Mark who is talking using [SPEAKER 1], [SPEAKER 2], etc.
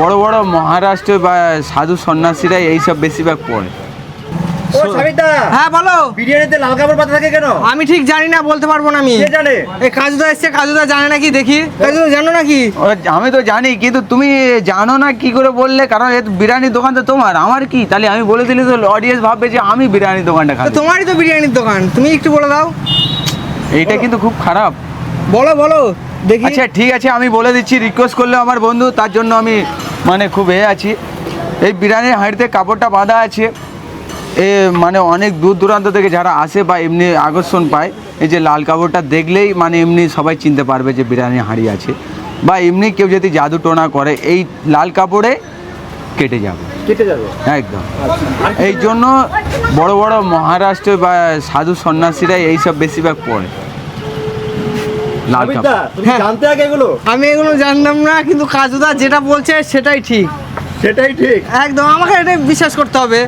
[SPEAKER 1] বড় বড় মহারাষ্ট্র বা সাধু সন্ন্যাসীরা এইসব বেশিরভাগ পড়ে।
[SPEAKER 2] ও সাবিতা!
[SPEAKER 3] হ্যাঁ বলো!
[SPEAKER 2] বিরিয়ানিতে লাল কাপড় পাতা থাকে কেন?
[SPEAKER 3] আমি ঠিক জানি না বলতে পারব না আমি।
[SPEAKER 2] কে জানে?
[SPEAKER 3] এই কাজুদা এসছে কাজুদা জানে নাকি? দেখি। কাজুদা জানো নাকি?
[SPEAKER 1] আমি তো জানি কিন্তু তুমি জানো না কি করে বললে? কারণ এ বিরিয়ানির দোকান তো তোমার আমার কি? তাহলে আমি বলে দিলে তো অডিয়েন্স ভাববে যে আমি বিরিয়ানির দোকানটা খাই
[SPEAKER 3] তোমারই তো বিরিয়ানির দোকান তুমি একটু বলে দাও।
[SPEAKER 1] এইটা কিন্তু খুব খারাপ।
[SPEAKER 3] বলো বলো। দেখি।
[SPEAKER 1] আচ্ছা ঠিক আছে আমি বলে দিচ্ছি রিকোয়েস্ট করলে আমার বন্ধু তার জন্য আমি মানে খুব এ আছি। এই বিরিয়ানির হাঁড়িতে কাপড়টা বাঁধা আছে। এ মানে অনেক দূর দূরান্ত থেকে যারা আসে বা এমনি আকর্ষণ পায় এই যে লাল কাপড়টা দেখলেই মানে এমনি সবাই চিনতে পারবে যে বিরিয়ানির হাঁড়ি আছে। বা এমনি কেউ যদি জাদু টোনা করে এই লাল কাপড়ে কেটে যাবে।
[SPEAKER 2] কেটে যাবে?
[SPEAKER 1] একদম। এই জন্য বড় বড় মহারাষ্ট্র বা সাধু সন্ন্যাসীরা এইসব বেশিরভাগ পড়ে লাল
[SPEAKER 3] হ্যাঁ।
[SPEAKER 2] জানতে আগে এগুলো?
[SPEAKER 3] আমি এগুলো জানতাম না কিন্তু কাজুদা যেটা বলছে সেটাই ঠিক।
[SPEAKER 2] সেটাই ঠিক?
[SPEAKER 3] একদম আমাকে এটা বিশ্বাস করতে হবে।